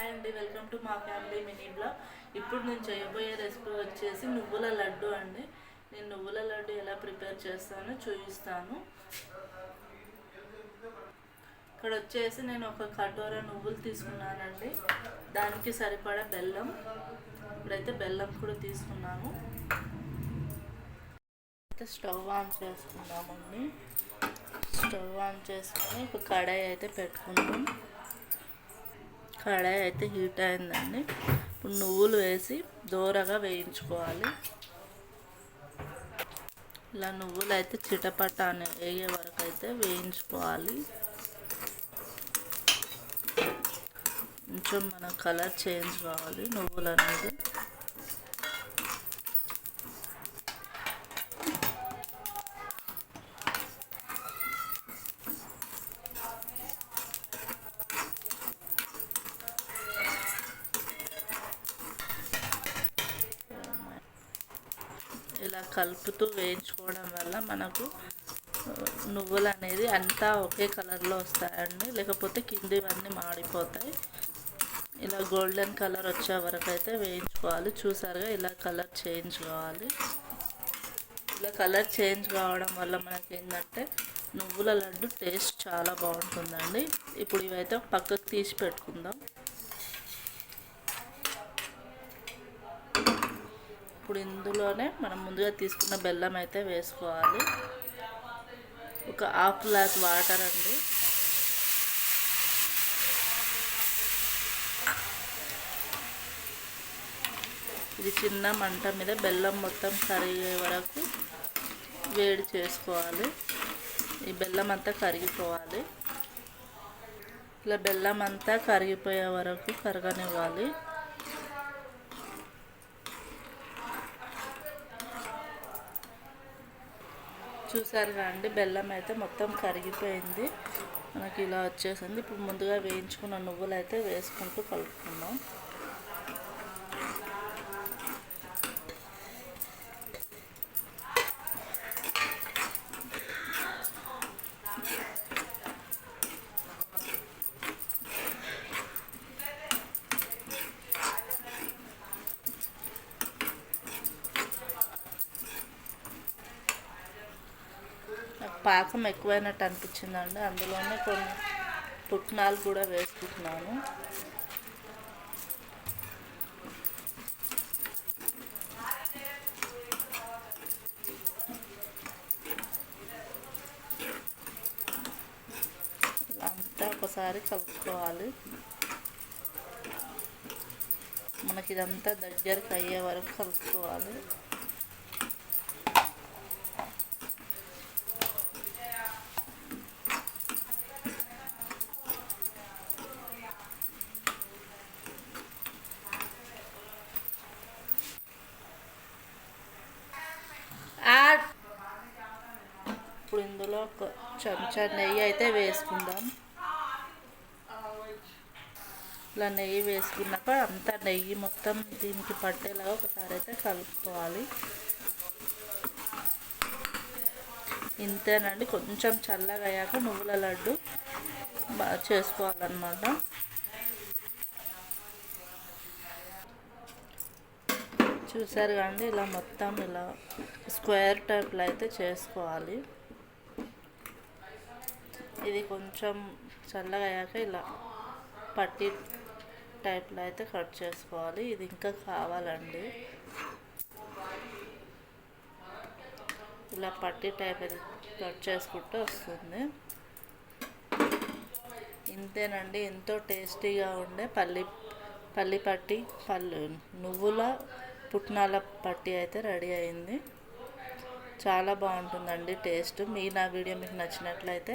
Hi అండి welcome to మా family mini blog. ఇప్పుడు నేను చేయబోయే రెసిపీ వచ్చేసి నువ్వుల లడ్డు అండి. నేను నువ్వుల లడ్డు ఎలా ప్రిపేర్ చేస్తానో చూపిస్తాను. ఇక్కడ వచ్చేసి నేను ఒక కటోర నువ్వులు తీసుకున్నానండి. దానికి సరిపడా బెల్లం. ఇప్పుడైతే బెల్లం కూడా తీసుకున్నాను. అయితే స్టవ్ ఆన్ చేసుకుందామండి. స్టవ్ ఆన్ చేసుకుని ఒక కడాయి అయితే పెట్టుకుందాం. కడాయి అయితే హీట్ అయిందండి. ఇప్పుడు నువ్వులు వేసి దూరగా వేయించుకోవాలి. ఇలా నువ్వులు అయితే చిటపట అని వేయే వరకు అయితే వేయించుకోవాలి. కొంచెం మన కలర్ చేంజ్ కావాలి. నువ్వులు అనేది ఇలా కలుపుతూ వేయించుకోవడం వల్ల మనకు నువ్వులు అనేది అంతా ఒకే కలర్లో వస్తాయండి. లేకపోతే కిందివన్నీ మాడిపోతాయి. ఇలా గోల్డెన్ కలర్ వచ్చే వరకు అయితే వేయించుకోవాలి. చూసారుగా ఇలా కలర్ చేంజ్ కావాలి. ఇలా కలర్ చేంజ్ కావడం వల్ల మనకి ఏంటంటే నువ్వుల లడ్డు టేస్ట్ చాలా బాగుంటుందండి. ఇప్పుడు ఇవైతే పక్కకు తీసి పెట్టుకుందాం. ఇప్పుడు ఇందులోనే మనం ముందుగా తీసుకున్న బెల్లం అయితే వేసుకోవాలి. ఒక హాఫ్ గ్లాస్ వాటర్ అండి. ఇది చిన్న మంట మీద బెల్లం మొత్తం కరిగే వరకు వేడి చేసుకోవాలి. ఈ బెల్లం అంతా కరిగిపోవాలి. ఇలా బెల్లం అంతా కరిగిపోయే వరకు కరగనివ్వాలి. చూసారు అండి బెల్లం అయితే మొత్తం కరిగిపోయింది. మనకి ఇలా వచ్చేసింది. ఇప్పుడు ముందుగా వేయించుకున్న నువ్వులు అయితే వేసుకుంటూ కలుపుకుందాం. పాకం ఎక్కువైనట్టు అనిపించిందండి. అందులోనే కొన్ని పుట్నాలు కూడా వేసుకుంటున్నాను. అంతా ఒకసారి కలుపుకోవాలి. మనకి ఇదంతా దగ్గరకు అయ్యే వరకు కలుపుకోవాలి. ఇప్పుడు ఇందులో ఒక చెంచా నెయ్యి అయితే వేసుకుందాం. ఇలా నెయ్యి వేసుకున్నాక అంతా నెయ్యి మొత్తం దీనికి పట్టేలాగా ఒకసారి అయితే కలుపుకోవాలి. ఇంతేనండి కొంచెం చల్లగా అయ్యాక నువ్వుల లడ్డు బాగా చేసుకోవాలన్నమాట. చూసారు కానీ ఇలా మొత్తం ఇలా స్క్వేర్ టైప్లో అయితే చేసుకోవాలి. ఇది కొంచెం చల్లగా అయ్యాక ఇలా పట్టి టైప్లో అయితే కట్ చేసుకోవాలి. ఇది ఇంకా కావాలండి. ఇలా పట్టి టైప్ అయితే కట్ చేసుకుంటూ వస్తుంది. ఇంతేనండి. ఎంతో టేస్టీగా ఉండే పల్లి పల్లి పట్టి పల్లు నువ్వుల పుట్నాల పట్టి అయితే రెడీ అయింది. చాలా బాగుంటుందండి టేస్ట్. మీ నా వీడియో మీకు నచ్చినట్లయితే